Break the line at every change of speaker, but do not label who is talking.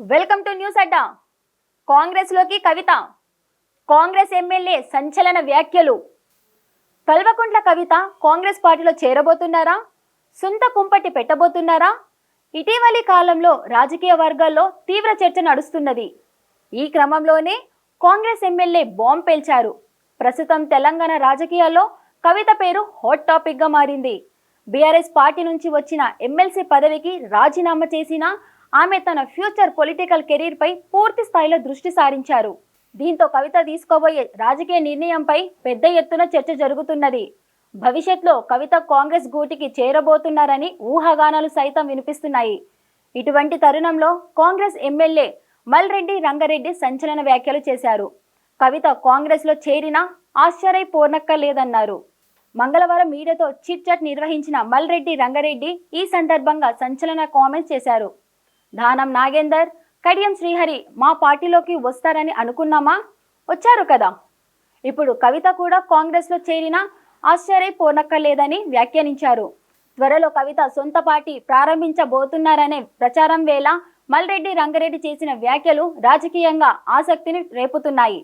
Welcome to news అడ్డా. కాంగ్రెస్లోకి కవిత. Congress MLA సంచలన వ్యాఖ్యలు. కల్వకుంట్ల కవిత కాంగ్రెస్ పార్టీలో చేరబోతున్నారా? సొంత కుంపటి పెట్టబోతున్నారా? ఇటీవలి కాలంలో రాజకీయ వర్గాల్లో తీవ్ర చర్చ నడుస్తున్నది. ఈ క్రమంలోనే కాంగ్రెస్ ఎమ్మెల్యే బాంబ్ పేల్చారు. ప్రస్తుతం తెలంగాణ రాజకీయాల్లో కవిత పేరు హాట్ టాపిక్గా మారింది. బీఆర్ఎస్ పార్టీ నుంచి వచ్చిన ఎమ్మెల్సీ పదవికి రాజీనామా చేసిన ఆమె తన ఫ్యూచర్ పొలిటికల్ కెరీర్పై పూర్తి స్థాయిలో దృష్టి సారించారు. దీంతో కవిత తీసుకోబోయే రాజకీయ నిర్ణయంపై పెద్ద ఎత్తున చర్చ జరుగుతున్నది. భవిష్యత్లో కవిత కాంగ్రెస్ గూటికి చేరబోతున్నారని ఊహాగానాలు సైతం వినిపిస్తున్నాయి. ఇటువంటి తరుణంలో కాంగ్రెస్ ఎమ్మెల్యే మల్రెడ్డి రంగారెడ్డి సంచలన వ్యాఖ్యలు చేశారు. కవిత కాంగ్రెస్లో చేరినా ఆశ్చర్యపోనక్కర్లేదన్నారు. మంగళవారం మీడియాతో చిట్ చాట్ నిర్వహించిన మల్రెడ్డి రంగారెడ్డి ఈ సందర్భంగా సంచలన కామెంట్స్ చేశారు. దానం నాగేందర్ కడియం శ్రీహరి మా పార్టీలోకి వస్తారని అనుకున్నామా? వచ్చారు కదా. ఇప్పుడు కవిత కూడా కాంగ్రెస్లో చేరినా ఆశ్చర్యపోనక్కర్లేదని వ్యాఖ్యానించారు. త్వరలో కవిత సొంత పార్టీ ప్రారంభించబోతున్నారనే ప్రచారం వేళ మల్రెడ్డి రంగారెడ్డి చేసిన వ్యాఖ్యలు రాజకీయంగా ఆసక్తిని రేపుతున్నాయి.